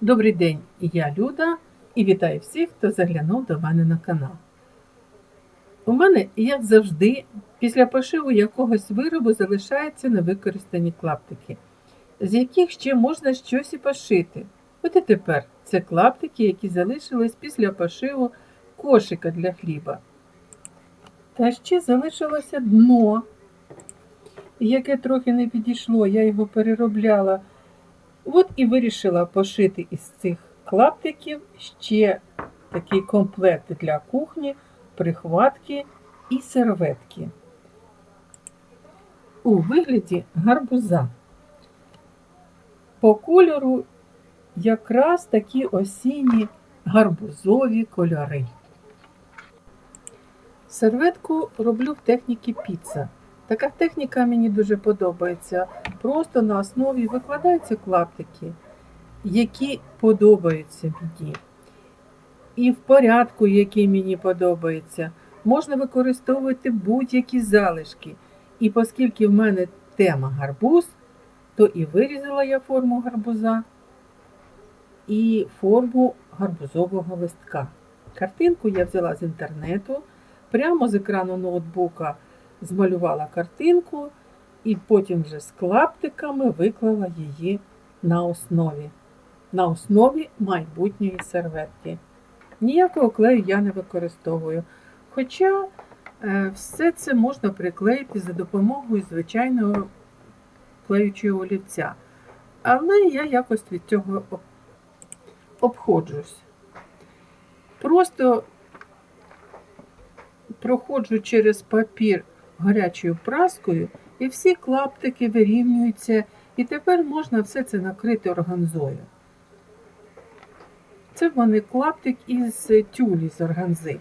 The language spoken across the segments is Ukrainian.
Добрий день, я Люда і вітаю всіх, хто заглянув до мене на канал. У мене, як завжди, після пошиву якогось виробу залишаються невикористані клаптики, з яких ще можна щось і пошити. От і тепер це клаптики, які залишились після пошиву кошика для хліба. Та ще залишилося дно, яке трохи не підійшло, я його переробляла. От і вирішила пошити із цих клаптиків ще такий комплект для кухні, прихватки і серветки. У вигляді гарбуза. По кольору якраз такі осінні гарбузові кольори. Серветку роблю в техніці піца. Така техніка мені дуже подобається. Просто на основі викладаються клаптики, які подобаються мені. І в порядку, який мені подобається, можна використовувати будь-які залишки. І оскільки в мене тема гарбуз, то і вирізала я форму гарбуза і форму гарбузового листка. Картинку я взяла з інтернету, прямо з екрану ноутбука змалювала картинку і потім вже з клаптиками виклала її на основі. На основі майбутньої серветки. Ніякого клею я не використовую. Хоча е, все це можна приклеїти за допомогою звичайного клеючого олівця. Але я якось від цього обходжусь. Просто проходжу через папір гарячою праскою, і всі клаптики вирівнюються, і тепер можна все це накрити органзою. Це в мене клаптик із тюлі з органзи.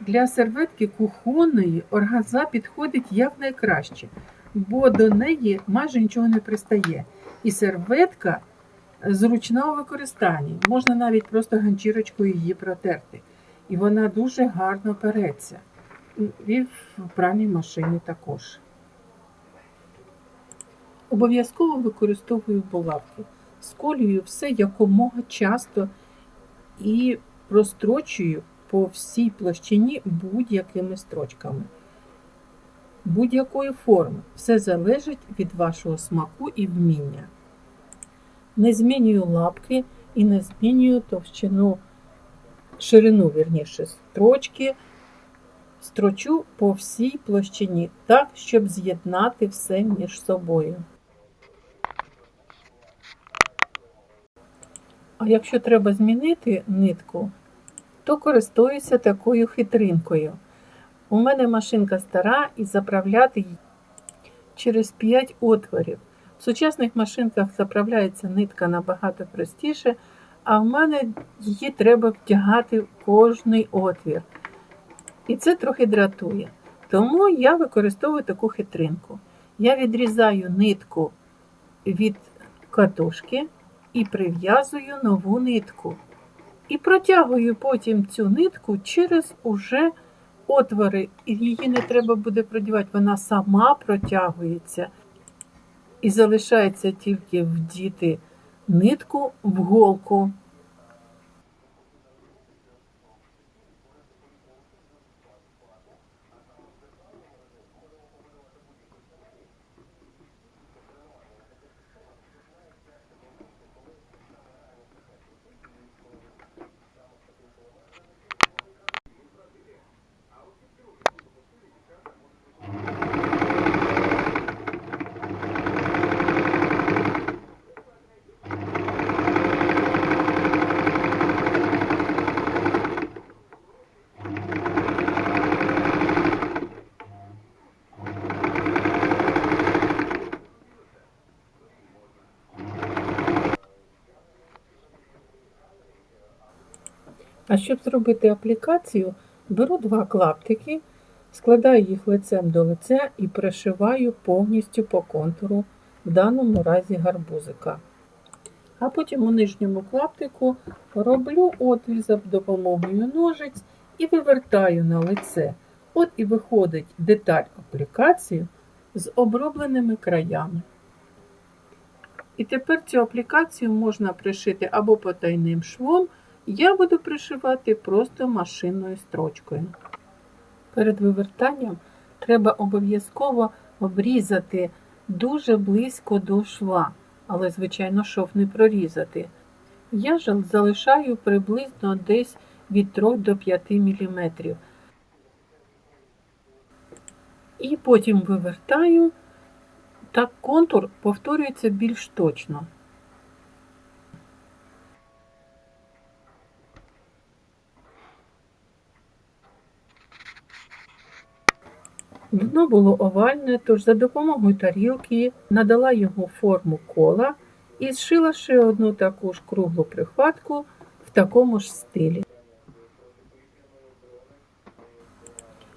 Для серветки кухонної органза підходить якнайкраще, бо до неї майже нічого не пристає. І серветка зручна у використанні. Можна навіть просто ганчірочкою її протерти. І вона дуже гарно переться. І в пральній машині також. Обов'язково використовую булавки. Сколюю все якомога часто і прострочую по всій площині будь-якими строчками. Будь-якої форми. Все залежить від вашого смаку і вміння. Не змінюю лапки і не змінюю товщину, ширину, вірніше, строчки. Строчу по всій площині так, щоб з'єднати все між собою. А якщо треба змінити нитку, то користуюся такою хитринкою. У мене машинка стара і заправляти її через 5 отворів. В сучасних машинках заправляється нитка набагато простіше, а в мене її треба втягати в кожний отвір. І це трохи дратує. Тому я використовую таку хитринку. Я відрізаю нитку від катушки і прив'язую нову нитку. І протягую потім цю нитку через уже отвори. І її не треба буде продівати, вона сама протягується. І залишається тільки вдіти нитку в голку. А щоб зробити аплікацію, беру два клаптики, складаю їх лицем до лиця і пришиваю повністю по контуру, в даному разі гарбузика. А потім у нижньому клаптику роблю отвір за допомогою ножиць і вивертаю на лице. От і виходить деталь аплікації з обробленими краями. І тепер цю аплікацію можна пришити або потайним швом. Я буду пришивати просто машинною строчкою. Перед вивертанням треба обов'язково обрізати дуже близько до шва, але, звичайно, шов не прорізати. Я ж залишаю приблизно десь від 3 до 5 мм. І потім вивертаю, так контур повторюється більш точно. Дно було овальне, тож за допомогою тарілки надала йому форму кола і зшила ще одну таку ж круглу прихватку в такому ж стилі.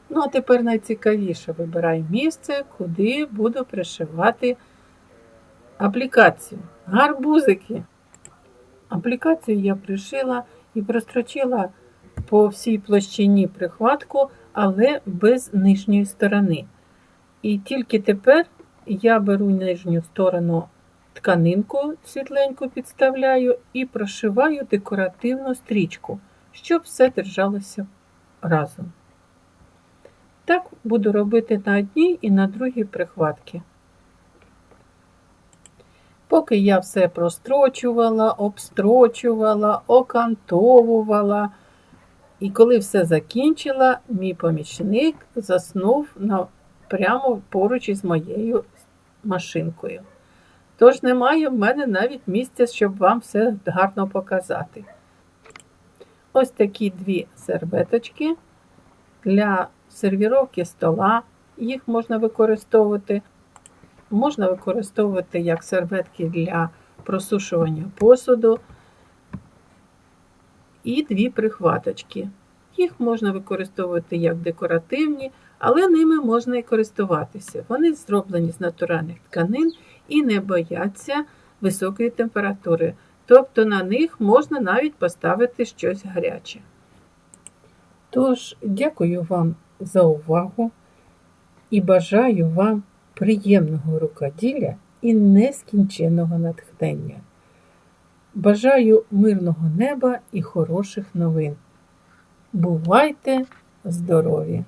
Ну, а тепер найцікавіше вибирай місце, куди буду пришивати аплікацію. Гарбузики. Аплікацію я пришила і прострочила по всій площині прихватку, але без нижньої сторони. І тільки тепер я беру нижню сторону тканинку світленьку підставляю і прошиваю декоративну стрічку, щоб все держалося разом. Так буду робити на одній і на другій прихватки. Поки я все прострочувала, обстрочувала, окантовувала, і коли все закінчила, мій помічник заснув на, прямо поруч із моєю машинкою. Тож немає в мене навіть місця, щоб вам все гарно показати. Ось такі дві серветочки для сервіровки стола. Їх можна використовувати. Можна використовувати як серветки для просушування посуду. І дві прихваточки. Їх можна використовувати як декоративні, але ними можна і користуватися. Вони зроблені з натуральних тканин і не бояться високої температури. Тобто на них можна навіть поставити щось гаряче. Тож, дякую вам за увагу і бажаю вам приємного рукоділля і нескінченного натхнення. Бажаю мирного неба і хороших новин. Бувайте здорові!